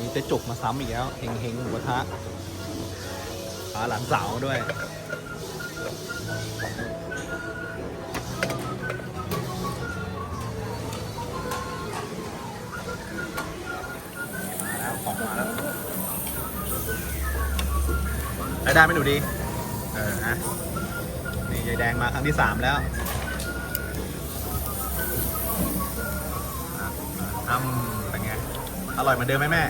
นี้เจะจุกมาซ้ำอีกแล้วเฮงเฮงหมูกระทะพาหลานสาวด้วยมาแล้วของมาแล้วได้ได้ไหมหนูดี เออฮะนี่ยายแดงมาครั้งที่สามแล้วอะทำเป็นไง อร่อยเหมือนเดิมไหมแม่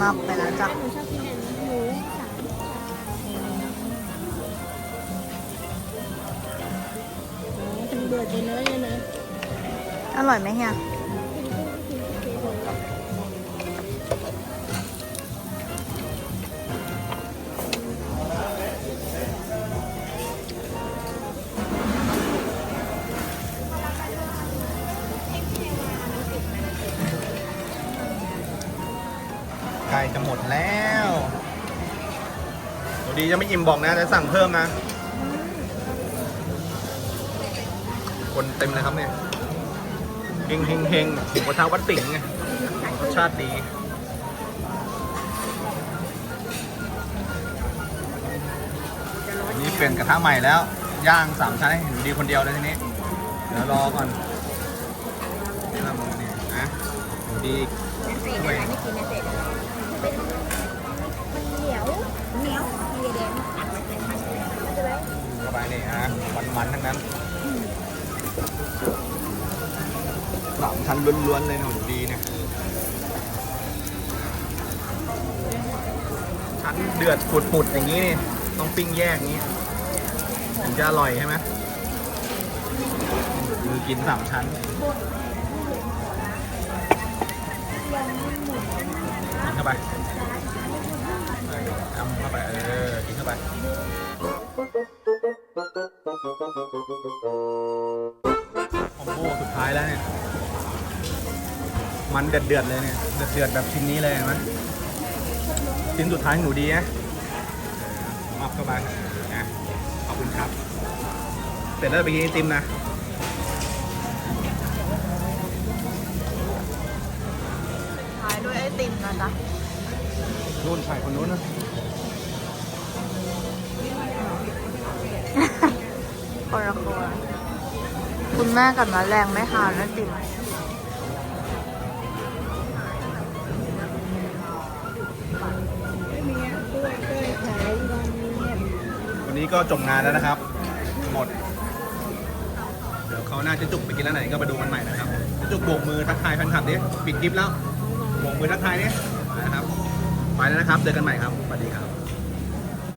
มับไปแล้วจ้ะหนูชอบกินอันนี้หมูสามเป็นเบื่อกินเนื้อเลยนะอร่อยไหมเฮีย ใกล้จะหมดแล้วหนูดีจะไม่อิ่มบอกนะจะสั่งเพิ่มนะ คนเต็มเลยครับเนี่ยเฮงเฮงเฮงหมูกระทะวัดสิงห์ไงรสชาติดีอันนี้เป็นกระทะใหม่แล้ว ย่างสามชั้นให้หนูดีคนเดียวเลยทีนี้ เดี๋ยวรอก่อนนี่ละมือเนี่ยนะหนูดีเศษ ฮะมันๆทั้งนั้นสามชั้นล้วนๆเลยนะหนูดีเนี่ยชั้นเดือดปุดๆอย่างนี้นี่ต้องปิ้งแยกนี้ถึงจะอร่อยใช่ไหมมือกินสามชั้นกินเข้าไปทำเข้าไปเออกินเข้าไป คอมโบสุดท้ายแล้วเนี่ย มันเดือดเดือดๆเลยเนี่ย เดือดเดือดๆแบบชิ้นนี้เลยเห็นไหมชิ้นสุดท้ายหนูดีนะเออมับเข้าไปนะขอบคุณครับ เสร็จแล้วไปกินไอติมนะท้ายด้วยไอติมนะจ๊ะนู่นชายคนนู้นนะ คนละคนคุณแม่กับน้าแรงไม่ทานไอติมด้มวันนี้ก็จบงานแล้วนะครับ หมด เดี๋ยวเขาวหน่าจะจุกไปกินแล้วไหนก็มาดูกันใหม่นะครับจะจุกโบกมือทักทายแฟนคลับดิปิดคลิปแล้วโบกมือทักทายดินะครับ ไปแล้วนะครับ เจอกันใหม่ครับสวัสดีครับ